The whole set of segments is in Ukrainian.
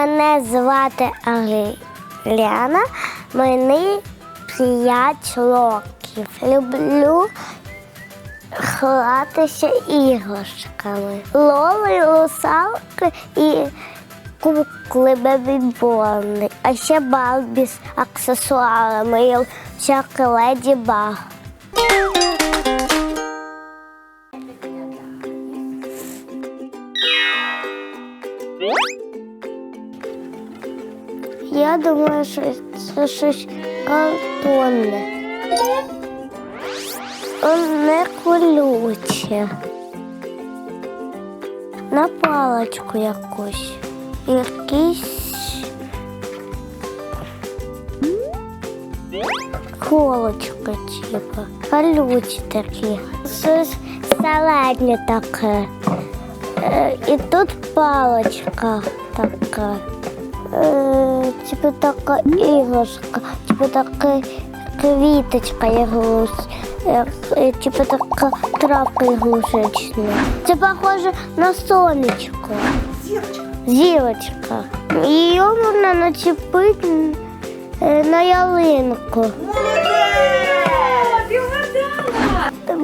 Мене звати Агляна, мені 5 років. Люблю гратися іграшками. Лоли, русалки і кукли бебібони. А ще Барбі з аксесуарами і всяке леді баг. Я думаю, що це щось картонне. Не колюче. На паличку якусь. Якийсь колочка, типу. Колючі такі. Щось салатне таке. Е, І тут паличка така. Е, Типу така іграшка, типу така квіточка ігрус, е, е, типу така травка ігрушечна. Це похоже на сонечко. Зірочка. Зірочка. Її можна начепити е, на ялинку.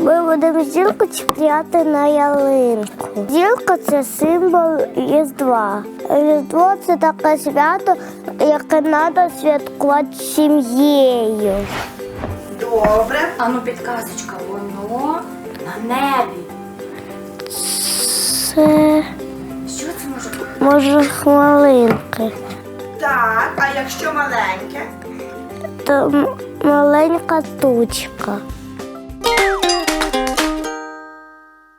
Ми будемо зірку чіпляти на ялинку. Зірка це символ Різдва. Різдво це таке свято, яке треба святкувати з сім'єю. Добре. Ану, ну, підказочка, воно на небі. Це Що це може бути? може хмалинки. Так, а якщо маленьке? То маленька тучка.